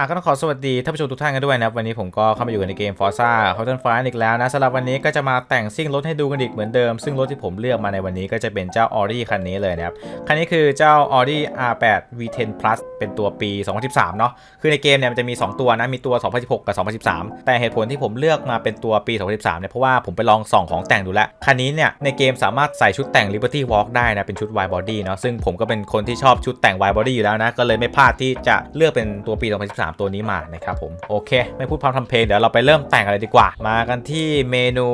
อะก็ต้องขอสวัสดีท่านผู้ชมทุกท่านกันด้วยนะครับวันนี้ผมก็เข้ามาอยู่ในเกม Forza Horizon 5อีกแล้วนะสำหรับวันนี้ก็จะมาแต่งซิ่งรถให้ดูกันอีกเหมือนเดิม ซึ่งรถที่ผมเลือกมาในวันนี้ก็จะเป็นเจ้า Audi คันนี้เลยนะครับ คันนี้คือเจ้า Audi R8 V10 Plus เป็นตัวปี 2013 เนาะคือในเกมเนี่ยมันจะมี 2 ตัวนะ มีตัว 2016 กับ 2013 แต่เหตุผลที่ผมเลือกมาเป็นตัวปี 2013 เนี่ยเพราะว่าผมไปลองส่องของแต่งดูแล้ว คันนี้เนี่ยในเกมสามารถใส่ชุดแต่ง Liberty Walk ได้นะเป็นชุด wide body เนาะซึ่งผมก็เป็นคนที่ชอบชุดแต่ง wide body อยู่แล้วนะก็เลยไม่พลาดที่จะเลือกเป็นตัวปี 2013ตัวนี้มานะครับผมโอเค ไม่พูดพร่ำทำเพลงเดี๋ยวเราไปเริ่มแต่งกันเลยดีกว่า มากันที่เมนู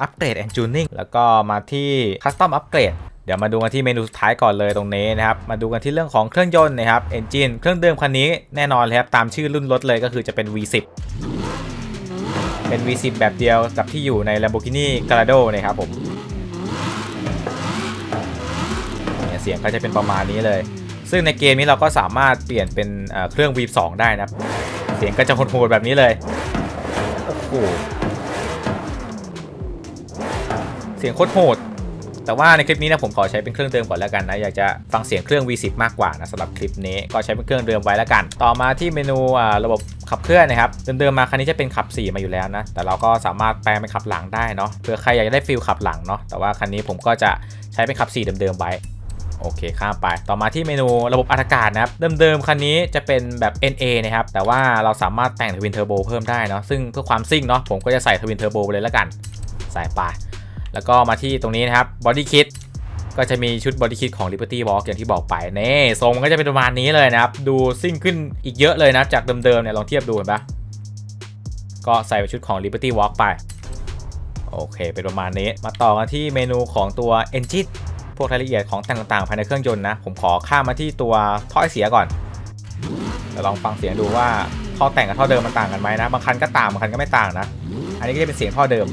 อัปเกรดแอนจูนิ่งแล้วก็มาที่คัสตอมอัปเกรดเดี๋ยวมาดูกันที่เมนูสุดท้ายก่อนเลยตรงนี้นะครับ มาดูกันที่เรื่องของเครื่องยนต์นะครับ Engine เครื่องเดิมคันนี้แน่นอนเลยครับ ตามชื่อรุ่นรถเลยก็คือจะเป็น V10 เป็น V10 แบบเดียวกับที่อยู่ใน Lamborghini Gallardo นะครับผม เสียงก็จะเป็นประมาณนี้เลย ซึ่งในเกมนี้เราก็สามารถเปลี่ยนเป็นเอ่อเครื่อง V2 ได้นะเสียงก็จะโหดๆแบบนี้เลยโอ้โหเสียงโคตรโหดแต่ว่าในคลิปนี้นะผมขอใช้เป็นเครื่องเดิมก่อนแล้วกันนะอยากจะฟังเสียงเครื่อง V10 มากกว่านะสำหรับคลิปนี้ก็ใช้เป็นเครื่องเดิมไว้แล้วกัน ต่อมาที่เมนูระบบขับเคลื่อนนะครับเดิมๆมาคันนี้จะเป็นขับ 4 มาอยู่แล้วนะแต่เราก็สามารถแปลงเป็นขับหลังได้เนาะเผื่อใครอยากจะได้ฟิลขับหลังเนาะแต่ว่าคันนี้ผมก็จะใช้เป็นขับ 4 เดิมๆไว้ โอเคข้ามไป ต่อมาที่เมนูระบบอากาศนะครับ เดิมๆ คันนี้จะเป็นแบบ NA นะครับ แต่ว่าเราสามารถแต่งทวินเทอร์โบเพิ่มได้เนาะ ซึ่งเพื่อความซิ่งเนาะ ผมก็จะใส่ทวินเทอร์โบไปเลยแล้วกัน ใส่ไป แล้วก็มาที่ตรงนี้นะครับบอดี้คิ t ก็จะมีชุดบอดี้คิ t ของ Liberty Walk อย่างที่บอกไปเน่ทรงก็จะเป็นประมาณนี้เลยนะครับ ดูซิ่งขึ้นอีกเยอะเลยนะจากเดิมๆเนี่ยลองเทียบดูเห็นปะก็ใส่เป็นชุดของ Liberty Walk ไป โอเค เป็นประมาณนี้ มาต่อกันที่เมนูของตัว Engine พวกรายละเอียดของแต่งต่างๆ ภายในเครื่องยนต์นะ ผมขอข้ามมาที่ตัวท่อไอเสียก่อนเดี๋ยวลองฟังเสียงดูว่าท่อแต่งกับท่อเดิมมันต่างกันไหมนะ บางคันก็ต่างบางคันก็ไม่ต่างนะ อันนี้ก็จะเป็นเสียงท่อเดิม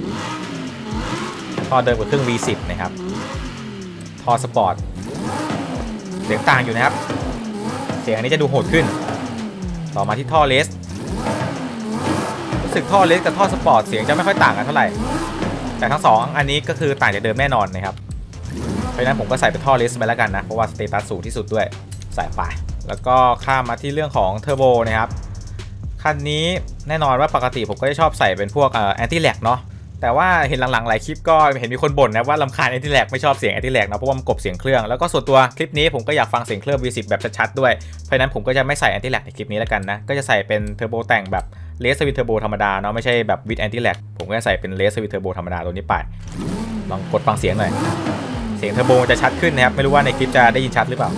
ท่อเดิมกับเครื่อง V10 นะครับ ท่อสปอร์ต เสียงต่างอยู่นะครับ เสียงอันนี้จะดูโหดขึ้น ต่อมาที่ท่อเลสรู้สึกท่อเลสกับท่อสปอร์ตเสียงจะไม่ค่อยต่างกันเท่าไหร่ แต่ทั้งสองอันนี้ก็คือต่างจากเดิมแน่นอนนะครับ ราะฉะนั้นผมก็ใส่เป็นท่อเลสไปแล้วกันนะ เพราะว่าสเตตัสสูงที่สุดด้วยใส่ไป แล้วก็ข้ามมาที่เรื่องของเทอร์โบนะครับคันนี้แน่นอนว่าปกติผมก็จะชอบใส่เป็นพวกแอนตี้แลกเนาะแต่ว่าเห็นหลังๆหลายคลิปก็เห็นมีคนบ่นนะว่าลำคาญแอนตี้แลกไม่ชอบเสียงแอนตี้แลกนะเพราะว่ามันกบเสียงเครื่องแล้วก็ส่วนตัวคลิปนี้ผมก็อยากฟังเสียงเครื่อง V10 แบบชัดๆด้วยเพราะนั้นผมก็จะไม่ใส่แอนตี้แลกในคลิปนี้แล้วกันนะก็จะใส่เป็นเทอร์โบแต่งแบบเลสวิทเทอร์โบธรรมดาเนาะไม่ใช่แบบวิดแอนตี้แลกผมก็จะใส่เป็นเลสวิทเทอร์โบธรรมดาตัวนี้ไปลองกดฟังเสียงหน่อย เสียงเทอร์โบจะชัดขึ้นนะครับ ไม่รู้ว่าในคลิปจะได้ยินชัดหรือเปล่า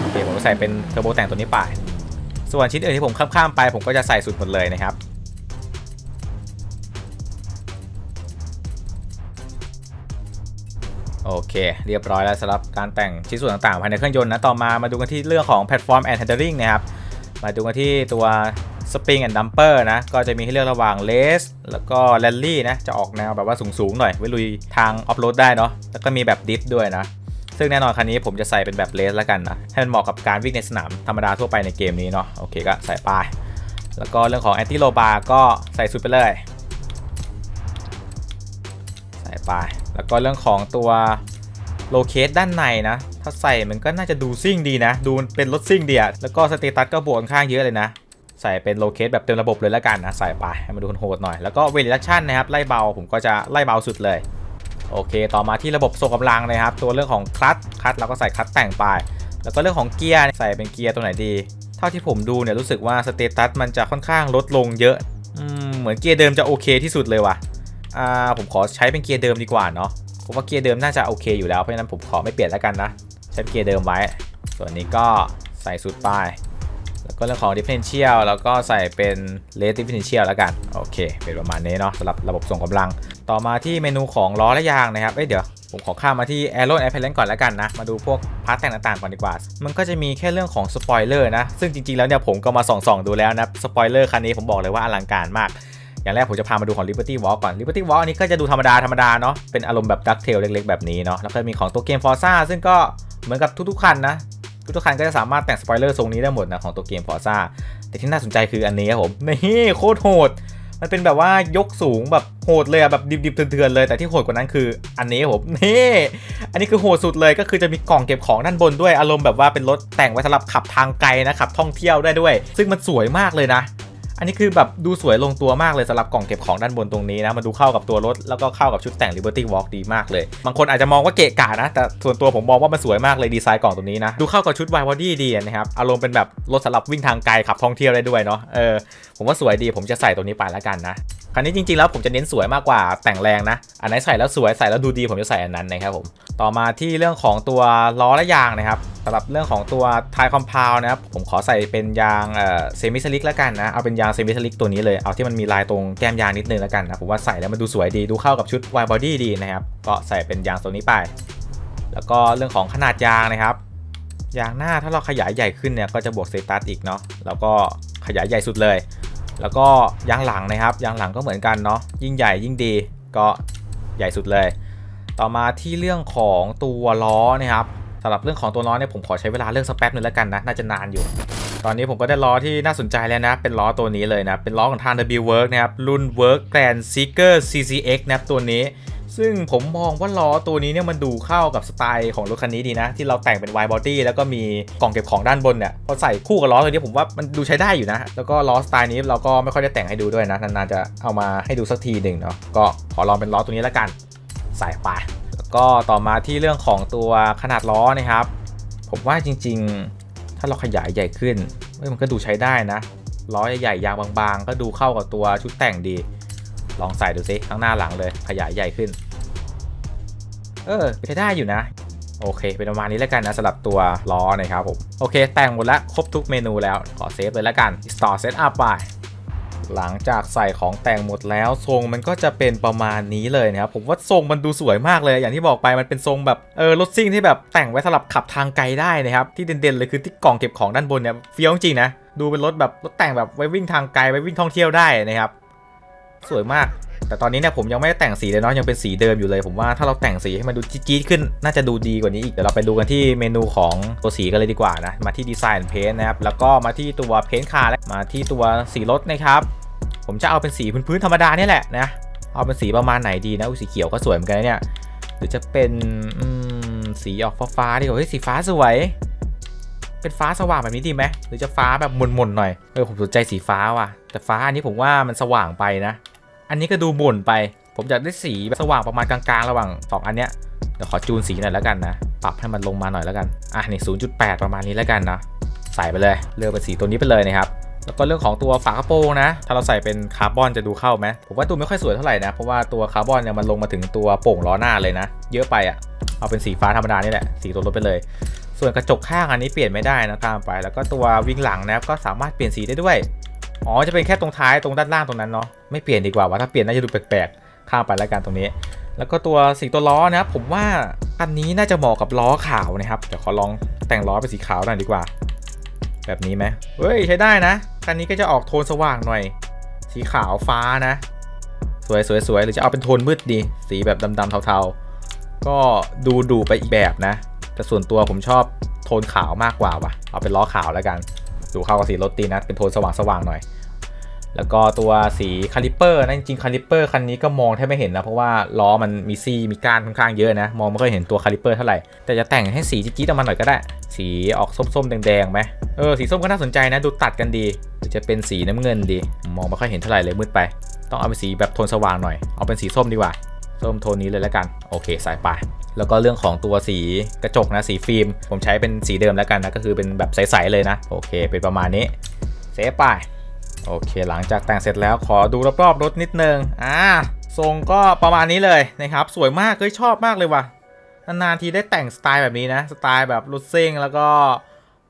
โอเคผมก็ใส่เป็นเทอร์โบแต่งตัวนี้ไป ส่วนชิ้นอื่นที่ผมข้ามๆไป ผมก็จะใส่สุดหมดเลยนะครับโอเคเรียบร้อยแล้วสำหรับการแต่งชิ้นส่วนต่างๆภายในเครื่องยนต์นะต่อมามาดูกันที่เรื่องของแพลตฟอร์มแอนด์ a นเดอริงนะครับมาดูกันที่ตัว Spring and Dumper นะ ก็จะมีให้เลือกระหว่าง Race แล้วก็ Rally นะ จะออกแนวแบบว่าสูงๆหน่อย ไว้ลุยทางออฟโรดได้เนาะ แล้วก็มีแบบดิฟด้วยนะ ซึ่งแน่นอนคันนี้ผมจะใส่เป็นแบบเลสแล้วกันนะ ให้มันเหมาะกับการวิ่งในสนามธรรมดาทั่วไปในเกมนี้เนาะ โอเคก็ใส่ไป แล้วก็เรื่องของ Anti Low Bar ก็ใส่สุดไปเลย ใส่ไป แล้วก็เรื่องของตัวโลเคสด้านในนะ ถ้าใส่มันก็น่าจะดูซิ่งดีนะ ดูเป็นรถซิ่งดีอะแล้วก็สเตตัสก็บวกค่อนข้างเยอะเลยนะ ใส่เป็นโลเคสแบบเต็มระบบเลยแล้วกันนะ ใส่ไปให้มันดูโหดหน่อย แล้วก็เวลิลักชันนะครับ ไล่เบาผมก็จะไล่เบาสุดเลย โอเค ต่อมาที่ระบบส่งกำลังนะครับ ตัวเรื่องของคลัตคลัตเราก็ใส่คลัตแต่งไป แล้วก็เรื่องของเกียร์ใส่เป็นเกียร์ตัวไหนดี เท่าที่ผมดูเนี่ยรู้สึกว่าสเตตัสมันจะค่อนข้างลดลงเยอะอืมเหมือนเกียร์เดิมจะโอเคที่สุดเลยว่ะอ่าผมขอใช้เป็นเกียร์เดิมดีกว่าเนาะเพราะว่าเกียร์เดิมน่าจะโอเคอยู่แล้วเพราะฉะนั้นผมขอไม่เปลี่ยนแล้วกันนะใช้เกียร์เดิมไว้ ส่วนนี้ก็ใส่สุดป้าย แล้วก็เรื่องของ differential แล้วก็ใส่เป็น late differential แล้วกัน โอเค เป็นประมาณนี้เนาะสำหรับระบบส่งกำลัง ต่อมาที่เมนูของล้อและยางนะครับ เอ้ยเดี๋ยวผมขอข้ามมาที่ Aero a i r p a n e ก่อนแล้วกันนะ มาดูพวกพาร์ทแต่งต่างๆก่อนดีกว่า มันก็จะมีแค่เรื่องของสปอยเลอร์นะ ซึ่งจริงๆแล้วเนี่ยผมก็มาส่องๆดูแล้วนะสปอยเลอร์คันนี้ผมบอกเลยว่าอลังการมากอย่างแรกผมจะพามาดูของ Liberty Walk ก่อน Liberty Walk อันนี้ก็จะดูธรรมดาธรรมดาเนาะ เป็นอารมณ์แบบ Duck Tail เล็กๆ แบบนี้เนาะ แล้วก็มีของตัวเกม Forza ซึ่งก็เหมือนกับทุกๆ คันนะ ทุกคันก็จะสามารถแต่งสปอยเลอร์ทรงนี้ได้หมดนะของตัวเกมฟอร์ซ่าแต่ที่น่าสนใจคืออันนี้ครับผมนี่โคตรโหด มันเป็นแบบว่ายกสูงแบบโหดเลยอะแบบดิบๆเถื่อนๆเลย แต่ที่โหดกว่านั้นคืออันนี้ครับผมนี่อันนี้คือโหดสุดเลยก็คือจะมีกล่องเก็บของด้านบนด้วยอารมณ์แบบว่าเป็นรถแต่งไว้สำหรับขับทางไกลนะขับท่องเที่ยวได้ด้วย ซึ่งมันสวยมากเลยนะ อันนี้คือแบบดูสวยลงตัวมากเลยสำหรับกล่องเก็บของด้านบนตรงนี้นะมันดูเข้ากับตัวรถแล้วก็เข้ากับชุดแต่ง Liberty Walk ดีมากเลย บางคนอาจจะมองว่าเกะกะนะ แต่ส่วนตัวผมมองว่ามันสวยมากเลยดีไซน์กล่องตัวนี้นะ ดูเข้ากับชุด wide body ดีนะครับ อารมณ์เป็นแบบรถสำหรับวิ่งทางไกลขับท่องเที่ยวได้ด้วยเนาะเออผมว่าสวยดีผมจะใส่ตัวนี้ไปแล้วกันนะคันนี้จริงๆแล้วผมจะเน้นสวยมากกว่าแต่งแรงนะ อันไหนใส่แล้วสวยใส่แล้วดูดีผมจะใส่อันนั้นนะครับผมต่อมาที่เรื่องของตัวล้อและยางนะครับ สำหรับเรื่องของตัวทายคอมเพลนะครับผมขอใส่เป็นยางเซมิสลิกแล้วกันนะ เอาเป็นยางเซมิสลิกตัวนี้เลย เอาที่มันมีลายตรงแก้มยางนิดนึงแล้วกันนะ ผมว่าใส่แล้วมันดูสวยดีดูเข้ากับชุด wide body ดีนะครับ ก็ใส่เป็นยางตัวนี้ไป แล้วก็เรื่องของขนาดยางนะครับยางหน้าถ้าเราขยายใหญ่ขึ้นเนี่ยก็จะบวกเตตัสอีกเนาะแล้วก็ขยายใหญ่สุดเลย แล้วก็ยางหลังนะครับยางหลังก็เหมือนกันเนาะยิ่งใหญ่ยิ่งดีก็ใหญ่สุดเลย ต่อมาที่เรื่องของตัวล้อนะครับ สำหรับเรื่องของตัวล้อเนี่ยผมขอใช้เวลาเลือกสักแป๊บนึงแล้วกันนะ น่าจะนานอยู่ ตอนนี้ผมก็ได้ล้อที่น่าสนใจแล้วนะ เป็นล้อตัวนี้เลยนะ เป็นล้อของทาง W Work นะครับ รุ่น Work Grand Seeker CCX นะครับตัวนี้ ซึ่งผมมองว่าล้อตัวนี้เนี่ยมันดูเข้ากับสไตล์ของรถคันนี้ดีนะ ที่เราแต่งเป็น wide body แล้วก็มีกล่องเก็บของด้านบนเนี่ย พอใส่คู่กับล้อตัวนี้ผมว่ามันดูใช้ได้อยู่นะ แล้วก็ล้อสไตล์นี้เราก็ไม่ค่อยได้แต่งให้ดูด้วยนะ นานๆจะเอามาให้ดูสักทีหนึ่งเนาะ ก็ขอลองเป็นล้อตัวนี้แล้วกัน ใส่ไป ก็ต่อมาที่เรื่องของตัวขนาดล้อนะครับ ผมว่าจริงๆ ถ้าเราขยายใหญ่ขึ้นมันก็ดูใช้ได้นะ ล้อใหญ่ๆยางบางๆ ก็ดูเข้ากับตัวชุดแต่งดี ลองใส่ดูซิข้างหน้าหลังเลย ขยายใหญ่ขึ้น เออใช้ได้อยู่นะ โอเค เป็นประมาณนี้แล้วกันนะสำหรับตัวล้อนะครับผม โอเค แต่งหมดแล้วครบทุกเมนูแล้ว ขอเซฟเลยแล้วกัน Store Setup ไป หลังจากใส่ของแต่งหมดแล้วทรงมันก็จะเป็นประมาณนี้เลยนะครับผมว่าทรงมันดูสวยมากเลยอย่างที่บอกไปมันเป็นทรงแบบเออรถซิ่งที่แบบแต่งไว้สำหรับขับทางไกลได้นะครับที่เด่นๆเลยคือที่กล่องเก็บของด้านบนเนี่ยเฟี้ยวจริงนะดูเป็นรถแบบรถแต่งแบบไว้วิ่งทางไกลไว้วิ่งท่องเที่ยวได้นะครับ สวยมาก แต่ตอนนี้เนี่ยผมยังไม่ได้แต่งสีเลยเนาะยังเป็นสีเดิมอยู่เลย ผมว่าถ้าเราแต่งสีให้มันดูจี๊ดขึ้น น่าจะดูดีกว่านี้อีกเดี๋ยวเราไปดูกันที่เมนูของตัวสีกันเลยดีกว่านะมาที่ดีไซน์เพนนะครับแล้วก็มาที่ตัวเพนคาร์และมาที่ตัวสีรถนะครับผมจะเอาเป็นสีพื้นๆธรรมดาเนี่ยแหละนะเอาเป็นสีประมาณไหนดีนะอุ๊ยสีเขียวก็สวยเหมือนกันเนี่ยหรือจะเป็นสีออกฟ้าๆดีกว่าเฮ้ยสีฟ้าสวยเป็นฟ้าสว่างแบบนี้ดีไหมหรือจะฟ้าแบบมนๆหน่อยเออผมสนใจสีฟ้าว่ะ แต่ฟ้าอันนี้ผมว่ามันสว่างไปนะ อันนี้ก็ดูบ่นไป ผมอยากได้สีแบบสว่างประมาณกลางๆ ระหว่างสองอันเนี้ยเดี๋ยวขอจูนสีหน่อยแล้วกันนะ ปรับให้มันลงมาหน่อยแล้วกัน อะนี่0.8 ประมาณนี้แล้วกันนะ ใส่ไปเลย เลือกเป็นสีตัวนี้ไปเลยนะครับ แล้วก็เรื่องของตัวฝากระโปรงนะ ถ้าเราใส่เป็นคาร์บอนจะดูเข้าไหม ผมว่าดูไม่ค่อยสวยเท่าไหร่นะ เพราะว่าตัวคาร์บอนเนี่ยมันลงมาถึงตัวโป่งล้อหน้าเลยนะ เยอะไปอะ่ะ เอาเป็นสีฟ้าธรรมดานี่แหละ สีตัวรถไปเลย ส่วนกระจกข้างอันนี้เปลี่ยนไม่ได้นะตามไป แล้วก็ตัววิ่งหลังนะครับก็สามารถเปลี่ยนสีได้ด้วย อ๋อจะเป็นแค่ตรงท้ายตรงด้านล่างตรงนั้นเนาะไม่เปลี่ยนดีกว่าว่าถ้าเปลี่ยนน่าจะดูแปลกๆข้ามไปแล้วกันตรงนี้ แล้วก็ตัวสีตัวล้อนะครับผมว่าอันนี้น่าจะเหมาะกับล้อขาวนะครับเดี๋ยวขอลองแต่งล้อเป็นสีขาวหน่อยดีกว่า แบบนี้ไหมเฮ้ยใช้ได้นะคันนี้ก็จะออกโทนสว่างหน่อย สีขาวฟ้านะ สวยสวยสวยหรือจะเอาเป็นโทนมืดดี สีแบบดำๆเทาๆ ก็ดูดูไปอีกแบบนะ แต่ส่วนตัวผมชอบโทนขาวมากกว่าว่ะ เอาเป็นล้อขาวแล้วกัน ดูเข้ากับสีรถตีนะเป็นโทนสว่างๆหน่อย แล้วก็ตัวสีคาลิเปอร์นะจริงคาลิเปอร์คันนี้ก็มองแทบไม่เห็นนะเพราะว่าล้อมันมีซี่มีก้านค่อนข้างเยอะนะ มองไม่ค่อยเห็นตัวคาลิเปอร์เท่าไหร่ แต่จะแต่งให้สีจี๊ดๆออกมาหน่อยก็ได้ สีออกส้มๆแดงๆไหมเออสีส้มก็น่าสนใจนะดูตัดกันดีหรือจะเป็นสีน้ำเงินดี มองไม่ค่อยเห็นเท่าไหร่เลยมืดไป ต้องเอาเป็นสีแบบโทนสว่างหน่อยเอาเป็นสีส้มดีกว่า ส้มโทนนี้เลยแล้วกัน โอเคใส่ไป แล้วก็เรื่องของตัวสีกระจกนะสีฟิล์ม ผมใช้เป็นสีเดิมแล้วกันนะ ก็คือเป็นแบบใสๆเลยนะ โอเค เป็นประมาณนี้เซฟไปโอเค หลังจากแต่งเสร็จแล้วขอดูรอบๆรถนิดนึงอ่าทรงก็ประมาณนี้เลยนะครับ สวยมากเฮ้ยชอบมากเลยว่ะนานๆทีได้แต่งสไตล์แบบนี้นะ สไตล์แบบรถซิ่งแล้วก็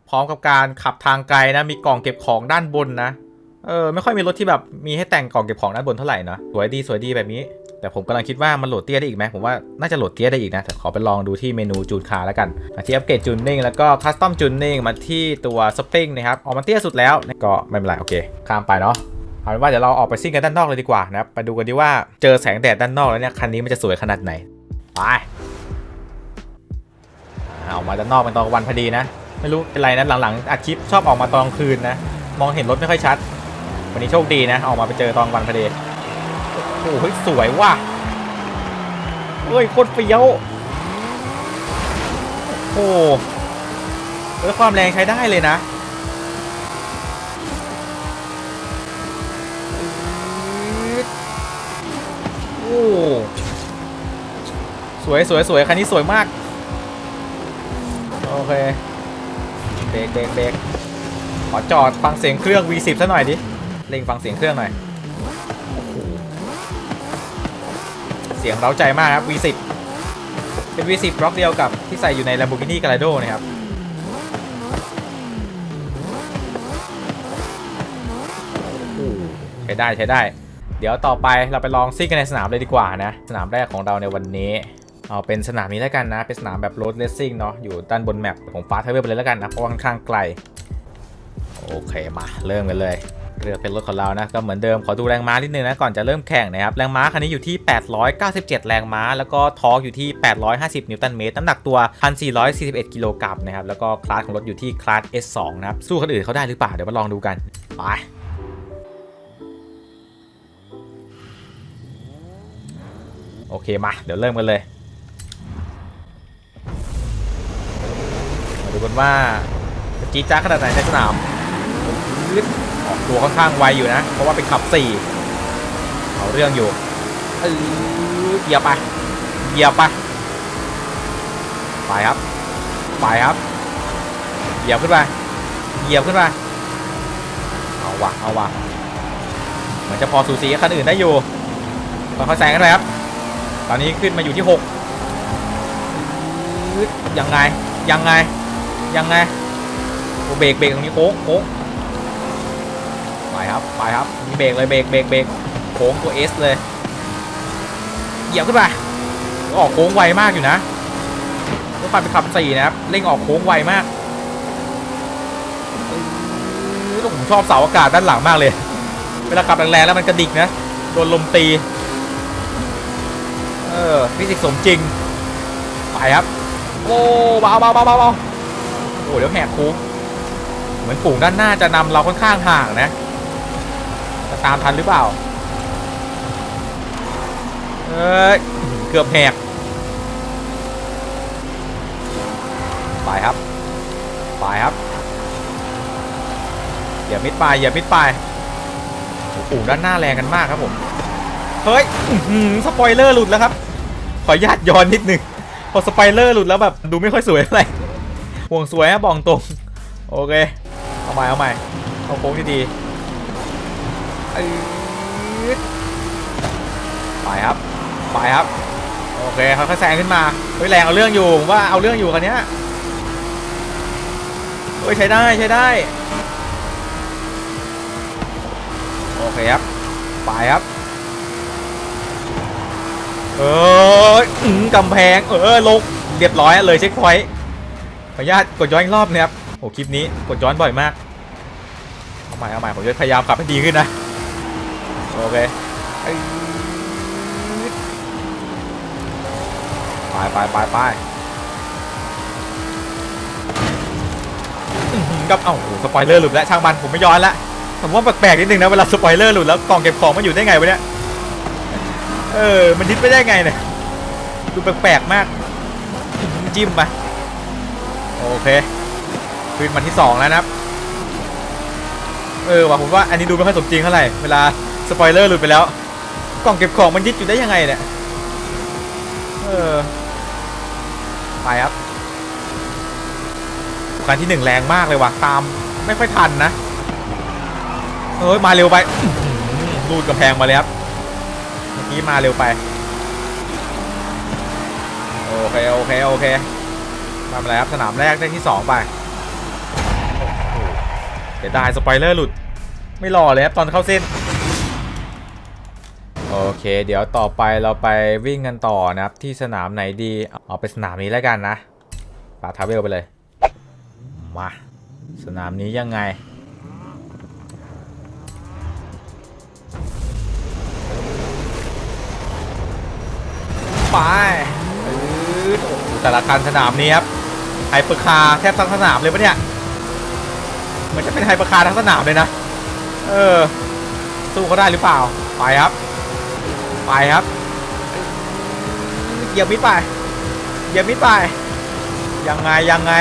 พร้อมกับการขับทางไกลนะ มีกล่องเก็บของด้านบนนะ เออ ไม่ค่อยมีรถที่แบบมีให้แต่งกล่องเก็บของด้านบนเท่าไหร่นะ สวยดีสวยดีแบบนี้ แต่ผมกำลังคิดว่ามันโหลดเตี้ยได้อีกไหมผมว่าน่าจะโหลดเตี้ยได้อีกนะแต่ขอไปลองดูที่เมนูจูนคาร์แล้วกันมาที่อัปเกรดจูนนิ่งแล้วก็คัสตอมจูนนิ่งมาที่ตัวสปริงนะครับออกมาเตี้ยสุดแล้วก็ไม่เป็นไรโอเค ข้ามไปเนาะเอาเป็นว่าเดี๋ยวเราออกไปซิ่งกันด้านนอกเลยดีกว่านะครับไปดูกันดีว่าเจอแสงแดดด้านนอกแล้วเนี่ยคันนี้มันจะสวยขนาดไหนไปอ่าออกมาด้านนอกเป็นตอนกลางวันพอดีนะ ไม่รู้เป็นไรนะหลังๆอัดคลิปชอบออกมาตอนกลางคืนนะ มองเห็นรถไม่ค่อยชัด วันนี้โชคดีนะ ออกมาไปเจอตอนวันพอดี โอ้โหเฮ้ยสวยว่ะเฮ้ยโคตรเฟี้ยว โอ้โหแล้วความแรงใช้ได้เลยนะโอ้สวยสวยสวยคันนี้สวยมาก โอเคเบรกเบรกเบรกขอจอดฟังเสียงเครื่อง V10 ซะหน่อยดิ เร่งฟังเสียงเครื่องหน่อยโอ้โหเสียงเร้าใจมากครับ V10 เป็น V10 บล็อกเดียวกับที่ใส่อยู่ใน Lamborghini Gallardo นะครับใช้ได้ใช้ได้ เดี๋ยวต่อไปเราไปลองซิ่งกันในสนามเลยดีกว่านะ สนามแรกของเราในวันนี้เอาเป็นสนามนี้แล้วกันนะ เป็นสนามแบบ road racing เนาะอยู่ด้านบนแมปผมฟาสเทเวอร์ไปเลยแล้วกันนะเพราะค่อนข้างไกล โอเคมาเริ่มกันเลย เรือเป็นรถของเรานะก็เหมือนเดิมขอดูแรงม้านิดนึงนะก่อนจะเริ่มแข่งนะครับแรงม้าคันนี้อยู่ที่ 897 แรงม้า แล้วก็ทอร์กอยู่ที่ 850 นิวตันเมตรน้ำหนักตัว 1,441 กิโลกรัมนะครับแล้วก็คลาสของรถอยู่ที่คลาส S2 นะครับสู้คนอื่นเขาได้หรือเปล่าเดี๋ยวมาลองดูกันไปโอเคมาเดี๋ยวเริ่มกันเลยมาดูกันว่าจี๊ดจ้าดขนาดไหนในสนาม ออกตัวค่อนข้างไวอยู่นะ เพราะว่าเป็นขับ4เอาเรื่องอยู่เออเหยียบไปเหยียบไปไปครับไปครับเหยียบขึ้นไปเหยียบขึ้นไปเอาวะเอาวะเหมือนจะพอสูสีกับคันอื่นได้อยู่ค่อยๆแซงกันไปครับ ตอนนี้ขึ้นมาอยู่ที่6ยังไงยังไงยังไงโอเบรกเบรกตรงนี้โค้งโค้ง ครับไปครับมีเบรกเลยเบรกเบรกเบรกโค้งตัว S เลยเหยียบขึ้นไปออกโค้งไวมากอยู่นะรถไฟเป็นขับสี่นะครับเร่งออกโค้งไวมากผมชอบเสาอากาศด้านหลังมากเลย เวลาขับแรงๆแล้วมันกระดิกนะโดนลมตีเออฟิสิกส์สมจริงไปครับโอ้เบาเบาเบาเบาเบาโอ้เดี๋ยวแหกโค้งเหมือนฝูงด้านหน้าจะนำเราค่อนข้างห่างนะ จะตามทันหรือเปล่า เอ้ย เกือบแหก ไปครับ ไปครับ อย่ามิดไปอย่ามิดไปโอ้โหด้านหน้าแรงกันมากครับผม เฮ้ยสปอยเลอร์หลุดแล้วครับ ขออนุญาตย้อนนิดนึง พอสไปเลอร์หลุดแล้วแบบดูไม่ค่อยสวยเท่าไหร่ห่วงสวยฮะบอกตรง โอเค เอาใหม่เอาใหม่เอาโค้งที่ ดีอื้อไปครับ ไปครับ โอเคเขาค่อยๆแซงขึ้นมา เฮ้ยแรงเอาเรื่องอยู่ผมว่าเอาเรื่องอยู่คันเนี้ยเฮ้ยใช้ได้ใช้ได้ โอเคครับ ไปครับ เออกำแพง เออลงเรียบร้อยเลยเช็คพอยต์ขออนุญาตกดย้อนอีกรอบนะครับโอ้คลิปนี้กดย้อนบ่อยมาก เอาใหม่เอาใหม่ผมจะพยายามขับให้ดีขึ้นนะ โอเคไปไปไปไปกับเอ้าโอ้โหสปอยเลอร์หลุดแล้วช่างมันผมไม่ย้อนละผมว่าแปลกๆนิดนึงนะเวลาสปอยเลอร์หลุดแล้วกล่องเก็บของมันอยู่ได้ไงวะเนี่ยเออมันยึดไม่ได้ไงเนี่ยดูแปลกๆมากจิ้มไปโอเคขึ้นมาที่2แล้วนะครับเออว่าผมว่าอันนี้ดูไม่ค่อยสมจริงเท่าไหร่เวลา สปอยเลอร์หลุดไปแล้ว กล่องเก็บของมันยึดอยู่ได้ยังไงเนี่ย เออ ไปครับการที่หนึ่งแรงมากเลยว่ะ ตามไม่ค่อยทันนะ เอ้ย มาเร็วไปอื้อหือรูดกำแพงมาเลยครับ เมื่อกี้มาเร็วไป โอเค โอเค โอเคทำอะไรครับ สนามแรกได้ที่2ไปโอ้โหเสียดายสปอยเลอร์หลุด ไม่รอเลยครับ ตอนเข้าเส้น โอเค เดี๋ยวต่อไปเราไปวิ่งกันต่อนะครับ ที่สนามไหนดีเอาไปสนามนี้แล้วกันนะปาทาเวลไปเลย มา สนามนี้ยังไง ไปอือแต่ละคันสนามนี้ครับไฮเปอร์คาร์แทบทั้งสนามเลยปะเนี่ยเหมันจะเป็นไฮเปอร์คาร์ทั้งสนามเลยนะ เออ สู้เขาได้หรือเปล่า ไปครับ ไปครับเหยียบมิดไปเหยียบมิดไปยังไงยังไง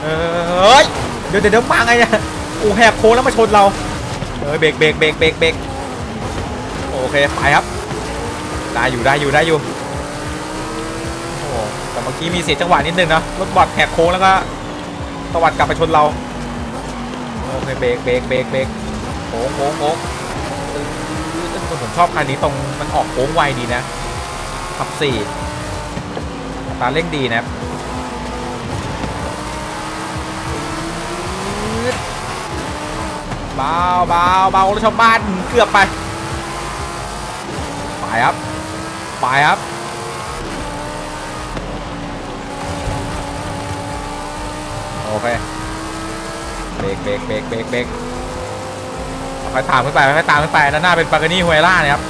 เออเฮ้ยเดี๋ยวเดี๋ยวเดี๋ยวมาไงเนี่ยอ้แหกโค้งแล้วมาชนเราเออเบรกเบรกเบรกเบรกเบรกโอเคไปครับได้อยู่ได้อยู่ได้อยู่โอ้แต่เมื่อกี้มีเสียจังหวะนิดนึงนะรถบอดแหกโค้งแล้วก็ตวัดกลับไปชนเราโอเคเบรกเบรกเบรกเบรกโค้งโค้งโค้ง ผมชอบคันนี้ตรงมันออกโค้งไวดีนะขับสี่ตาเร่งดีนะเบาเบาเบารถชาวบ้านเกือบไป ไปครับ ไปครับโอเคเบรกเบรกเบรกเบรกเบรก ค่อยตามขึ้นไปค่อยตามขึ้นไปด้านหน้าเป็นปากานี่ฮวยล่านะครับ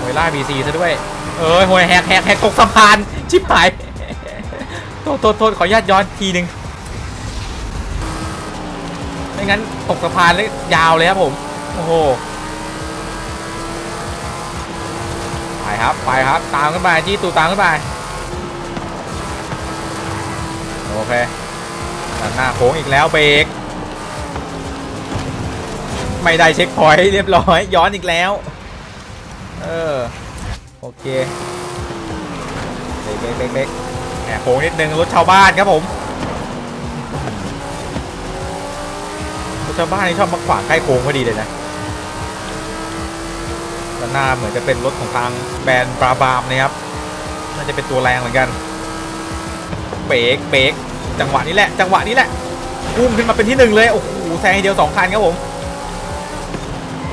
ฮวยล่าบีซีซะด้วย เอ้ยฮวยแฮกแฮกแฮกตกสะพาน ชิบหาย โทษโทษโทษขออนุญาตย้อนทีหนึ่งไม่งั้นตกสะพานเลยยาวเลยครับผม โอ้โห ไปครับ ไปครับ ตามขึ้นไปจี้ตูตามขึ้นไป โอเคด้านหน้าโค้งอีกแล้วเบรก ไม่ได้เช็คพอยต์เรียบร้อย ย้อนอีกแล้ว เออ โอเคเบรกเบรกเบรกเบรกแหมโค้งนิดนึงรถชาวบ้านครับผมรถชาวบ้านนี่ชอบมาขวางใกล้โค้งพอดีเลยนะด้านหน้าเหมือนจะเป็นรถของทางแบรนด์ปราบามนะครับน่าจะเป็นตัวแรงเหมือนกันเบรกเบรกจังหวะนี้แหละ จังหวะนี้แหละพุ่งขึ้นมาเป็นที่หนึ่งเลย โอ้โหแซงเดียวสองคันครับผม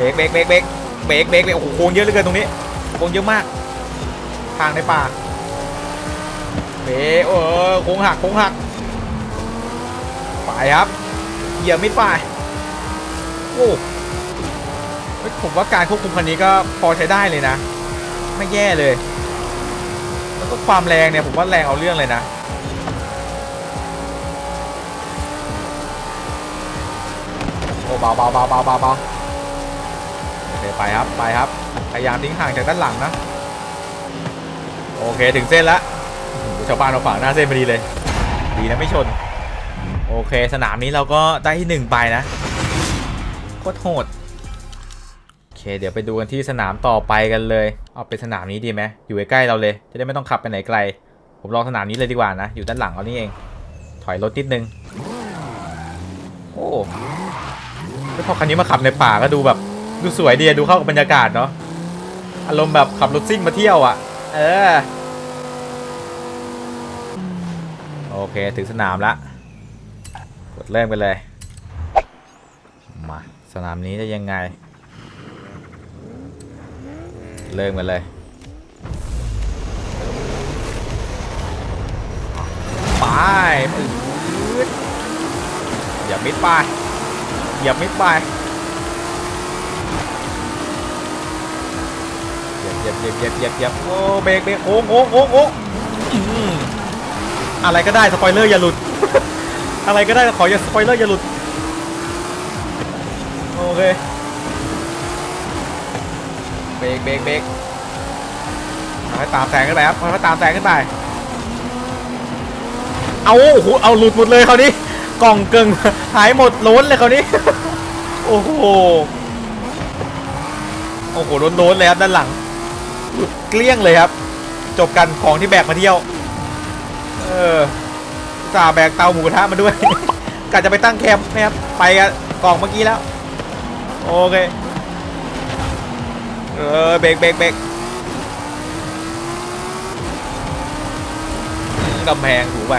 รกเบรกเบรกเบรกเบรกเบรกเบรกโอ้โหโค้งเยอะเหลือเกินตรงนี้โค้งเยอะมาก ทางในป่าเบรกเออโค้งหักโค้งหักไปครับเหยียบมิดไปโอ้ผมว่าการควบคุมคันนี้ก็พอใช้ได้เลยนะ ไม่แย่เลย แล้วก็ความแรงเนี่ยผมว่าแรงเอาเรื่องเลยนะโอ้เบาเบาเบาเบาเบาเบา ไปครับไปครับพยายามทิ้งห่างจากด้านหลังนะ โอเคถึงเส้นแล้วชาวบ้านเราฝั่งหน้าเส้นพอดีเลย ดีนะไม่ชน โอเค สนามนี้เราก็ได้ที่หนึ่งไปนะโคตรโหดโอเค เดี๋ยวไปดูกันที่สนามต่อไปกันเลย เอาเป็นสนามนี้ดีไหมอยู่ใกล้ๆเราเลย จะได้ไม่ต้องขับไปไหนไกล ผมลองสนามนี้เลยดีกว่านะ อยู่ด้านหลังเรานี่เอง ถอยรถนิดนึง โอ้แล้วพอคันนี้มาขับในป่าก็ดูแบบ ดูสวยดีดูเข้ากับบรรยากาศเนาะอารมณ์แบบขับรถซิ่งมาเที่ยวอะ่ะ เออ โอเค ถึงสนามละกดเริ่มกันเลย มา สนามนี้จะยังไง เริ่มกันเลยไปปืดอย่ามิดไปอย่ามิดไป เหยียบเหยียบเหยียบเหยียบเหยียบโอ้เบรกเบรกโอ้โอ้โอ้โอ้งอื้อหือะไรก็ได้สปอยเลอร์อย่าหลุด อะไรก็ได้ขออย่าสปอยเลอร์อย่าหลุด โอเค เบรกเบรกเบรกค่อยตามแซงขึ้นไปครับค่อยตามแซงขึ้นไป เอาโอ้โหเอาหลุดหมดเลยคราวนี้ กล่องเกิงหายหมดล้นเลยคราวนี้ โอ้โห โอ้โหโล้นๆเลยครับด้านหลัง เกลี้ยงเลยครับ จบกันของที่แบกมาเที่ยว เออจ่าแบกเตาหมูกระทะมาด้วย กะจะไปตั้งแคมป์นะครับ ไปกันกล่องเมื่อกี้แล้ว โอเค เออเบรกเบรกเบรกกำแพงถูไป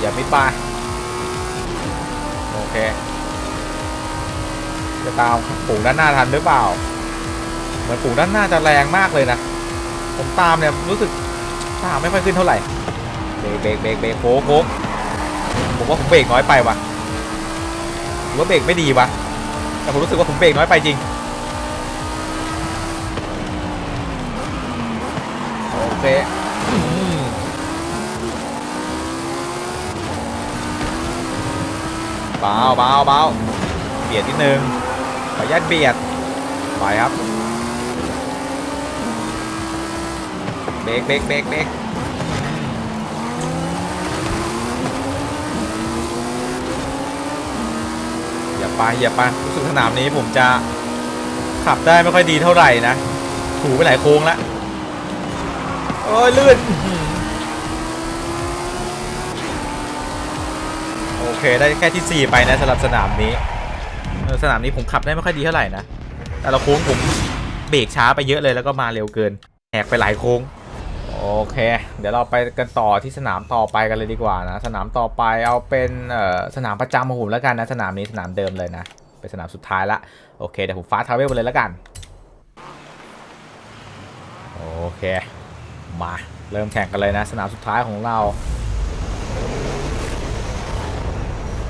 อย่าไมิดไปโอเค จะตามฝูงด้านหน้าทันหรือเปล่า เหมือนฝูงด้านหน้าจะแรงมากเลยนะ ผมตามเนี่ยรู้สึกตามไม่ค่อยขึ้นเท่าไหร่ เบรกเบรกเบรกเบรกโค้งโค้งผมว่าผมเบรกน้อยไปว่ะหรือว่าเบรกไม่ดีวะ แต่ผมรู้สึกว่าผมเบรกน้อยไปจริง โอเคเบาเบาเบาเบียดนิดนึง ออนุญาตเบียดไปครับเบรกเบรกเบรกเบรกอย่าไปอย่าไปรู้สึกสนามนี้ผมจะขับได้ไม่ค่อยดีเท่าไหร่นะ ถูไปหลายโค้งล้วโอ้ยลื่นโอเคได้แค่ที่ 4 ไปนะสำหรับสนามนี้ สนามนี้ผมขับได้ไม่ค่อยดีเท่าไหร่นะ แต่ละโค้งผมเบรกช้าไปเยอะเลยแล้วก็มาเร็วเกิน แหกไปหลายโค้ง โอเค เดี๋ยวเราไปกันต่อที่สนามต่อไปกันเลยดีกว่านะ สนามต่อไปเอาเป็นสนามประจำของผมแล้วกันนะ สนามนี้สนามเดิมเลยนะ เป็นสนามสุดท้ายละ โอเคเดี๋ยวผมฟาสทาวเวลไปเลยแล้วกัน โอเค มาเริ่มแข่งกันเลยนะ สนามสุดท้ายของเรา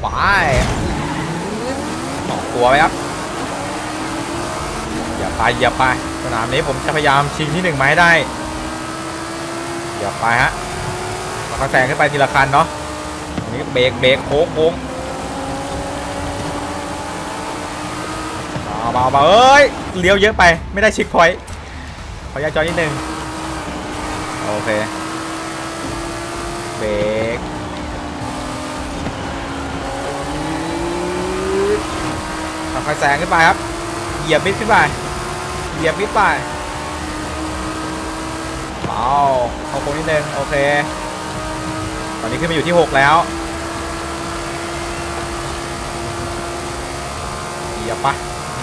ไป ออกตัวไปครับอย่าไปอย่าไปสนามนี้ผมจะพยายามชิงที่หนึ่งมาให้ได้อย่าไปฮะเราแซงขึ้นไปทีละคันเนาะอันนี้เบรกเบรกโค้งโค้งเบาเบาเอ้ยเลี้ยวเยอะไปไม่ได้ชิคพอยต์ขออนุญาจอนิดนึงโอเคเบรก อยแซงขึ้นไปครับ เหยียบมิดขึ้นไป เหยียบมิดไปเบาเอาโค้งนิดนึง โอเค ตอนนี้ขึ้นมาอยู่ที่ 6 แล้ว เหยียบปะ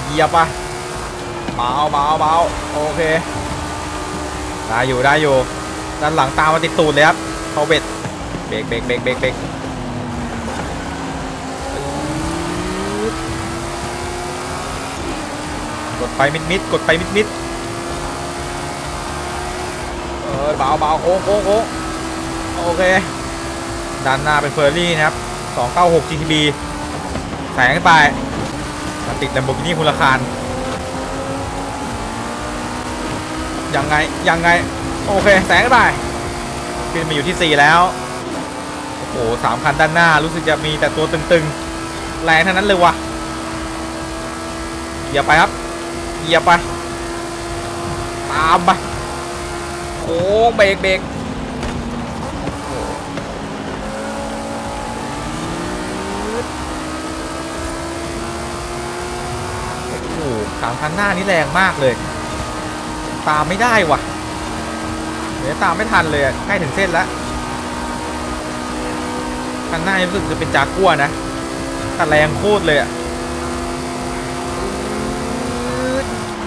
เหยียบปะเบาเบาเบาโอเค ได้อยู่ ได้อยู่ ด้านหลังตามมาติดตูดเลยครับเขาเบ็ดเบรกเบรกเบรกเบรกเบรก กดไปมิดมิดกดไปมิดมิดเออเบาเบาโค้งโค้งโค้งโอเคด้านหน้าเป็นเฟอร์รี่นะครับ 296 GTB แสงไปติด Lamborghini คุณราคารยังไง ยังไง โอเค แสงไปขึ้นมาอยู่ที่ 4 แล้ว โอ้โหสามคันด้านหน้ารู้สึกจะมีแต่ตัวตึงๆ แรงทั้งนั้นเลยวะเหยียบไปครับ เหยียบไป ตามไปโค้งเบรกเบรกโอ้โหสามคันหน้านี่แรงมากเลย ตามไม่ได้ว่ะ เดี๋ยวตามไม่ทันเลยใกล้ถึงเส้นแล้วคันหน้ารู้สึกจะเป็นจากัวนะแต่แรงโคตรเลยอะ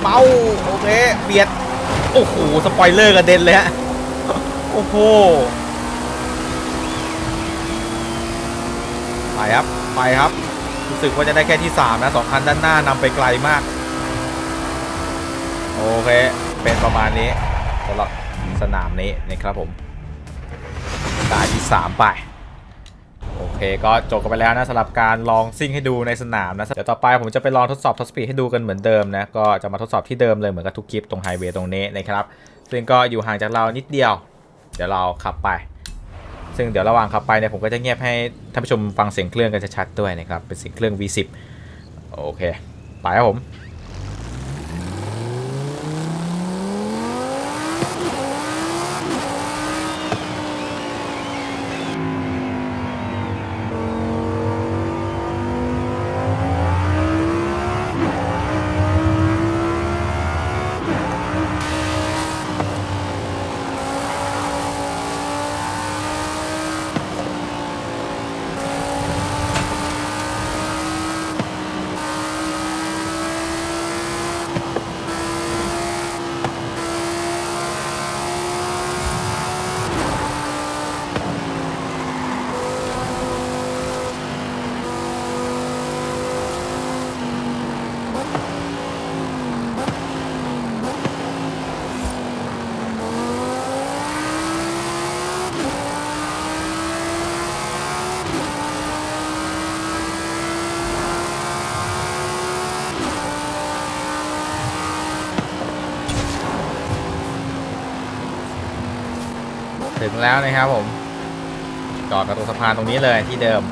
เบาโอเคเบียดโอ้โหสปอยเลอร์กระเด็นเลยฮะโอ้โหไปครับไปครับรู้สึกว่าจะได้แค่ที่3นะสองคันด้านหน้านำไปไกลมากโอเคเป็นประมาณนี้สำหรับสนามนี้นะครับผมตาที่ 3 ไป เคก็จบกันไปแล้วนะสำหรับการลองซิ่งให้ดูในสนามนะเดี๋ยวต่อไปผมจะไปลองทดสอบท็อปสปีดให้ดูกันเหมือนเดิมนะก็จะมาทดสอบที่เดิมเลยเหมือนกับทุกคลิปตรงไฮเวย์ตรงนี้นะครับซึ่งก็อยู่ห่างจากเรานิดเดียว เดี๋ยวเราขับไป ซึ่งเดี๋ยวระหว่างขับไปเนี่ยผมก็จะเงียบให้ท่านผู้ชมฟังเสียงเครื่องกันชัดๆด้วยนะครับเป็นเสียงเครื่อง V10 โอเคไปครับผม แล้วนะครับผม จอดกับตรงสะพานตรงนี้เลยที่เดิม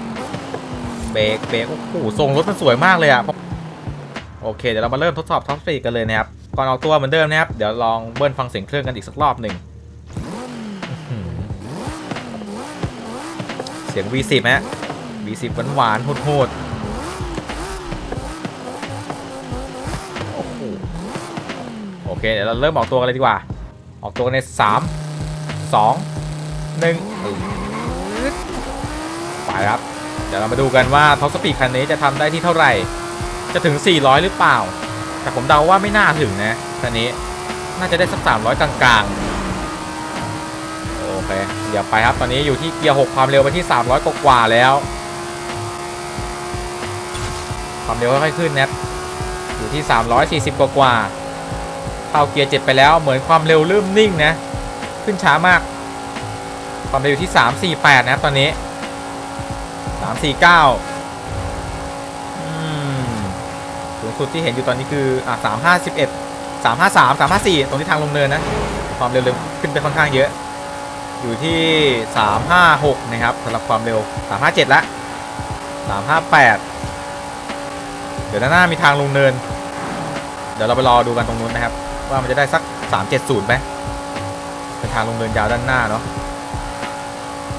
เบรกเบรกโอ้โหทรงรถมันสวยมากเลยอะโอเค เดี๋ยวเรามาเริ่มทดสอบท็อปสปีดกันเลยนะครับ ก่อนออกตัวเหมือนเดิมนะครับ เดี๋ยวลองเบิ้ลฟังเสียงเครื่องกันอีกสักรอบหนึ่ง เสียง V10 ฮะ V10 หวานๆโหดๆโอ้โหโอเค เดี๋ยวเราเริ่มออกตัวกันเลยดีกว่า ออกตัวใน 3 2 1ไปครับ เดี๋ยวเรามาดูกันว่าท็อปสปีดคันนี้จะทำได้ที่เท่าไหร่ จะถึง 400 หรือเปล่า แต่ผมเดาว่าไม่น่าถึงนะคันนี้น่าจะได้สัก300 กลางๆ โอเค เดี๋ยวไปครับ ตอนนี้อยู่ที่เกียร์6ความเร็วไปที่ 300 กว่าแล้ว ความเร็วค่อยๆขึ้นนะอยู่ที่ 340 กว่าๆเข้าเกียร์7ไปแล้วเหมือนความเร็วเริ่มนิ่งนะ ขึ้นช้ามาก ความเร็วอยู่ที่ 348 นะครับ ตอนนี้ 349สูงสุดที่เห็นอยู่ตอนนี้คืออะ351 353 354 ตรงที่ทางลงเนินนะ ความเร็วเร็วขึ้นไปค่อนข้างเยอะ อยู่ที่ 356 นะครับสำหรับความเร็ว 357 ละ 358 เดี๋ยวด้านหน้ามีทางลงเนิน เดี๋ยวเราไปรอดูกันตรงนู้นนะครับ ว่ามันจะได้สัก 370ไหมเป็นทางลงเนินยาวด้านหน้าเนาะ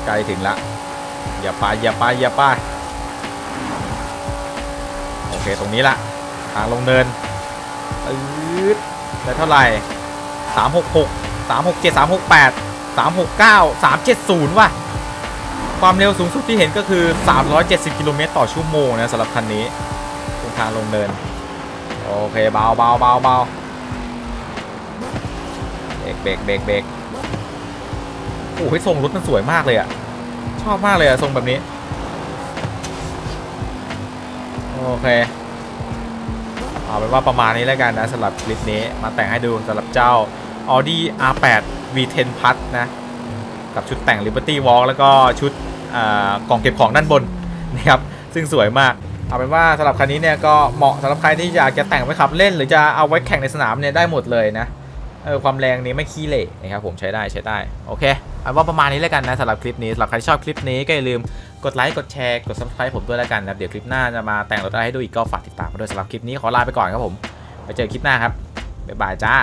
กล้ถึงละ อย่าไปอย่าไปอย่าไปโอเคตรงนี้ละทางลงเนินอืดได้เท่าไหร่สามหกหกสามหกเจ็ดสามหกแปดสามหกเก้าสามเจ็ดศูนย์ว่ะความเร็วสูงสุดที่เห็นก็คือ 370 กิโลเมตรต่อชั่วโมงนะสำหรับคันนี้ตรงทางลงเนิน โอเคเบาเบาเบาเบาเบรกเบรกเบรกเบรกโอ้ยทรงรถมันสวยมากเลยอะ ชอบมากเลยอะทรงแบบนี้ โอเค เอาเป็นว่าประมาณนี้แล้วกันนะสำหรับคลิปนี้มาแต่งให้ดูสำหรับเจ้า Audi R8 V10 Plus นะ กับชุดแต่ง Liberty Walk แล้วก็ชุดกล่องเก็บของด้านบนนะครับซึ่งสวยมาก เอาเป็นว่าสำหรับคันนี้เนี่ยก็เหมาะสำหรับใครที่อยากจะแต่งไว้ขับเล่น หรือจะเอาไว้แข่งในสนามเนี่ยได้หมดเลยนะ ออความแรงนี้ไม่ขี้เละนะครับผมใช้ได้ใช้ได้โอเคเอาว่าประมาณนี้แล้วกันนะสำหรับคลิปนี้สำหรับใครที่ชอบคลิปนี้ก็อย่าลืมกดไลค์กดแชร์กด subscribe ผมด้วยแล้วกันนะเดี๋ยวคลิปหน้าจะมาแต่งรถอะไรให้ดูอีกก็ฝากติดตามมาด้วยสำหรับคลิปนี้ขอลาไปก่อนครับผมไปเจอคลิปหน้าครับบ๊ายบายจ้า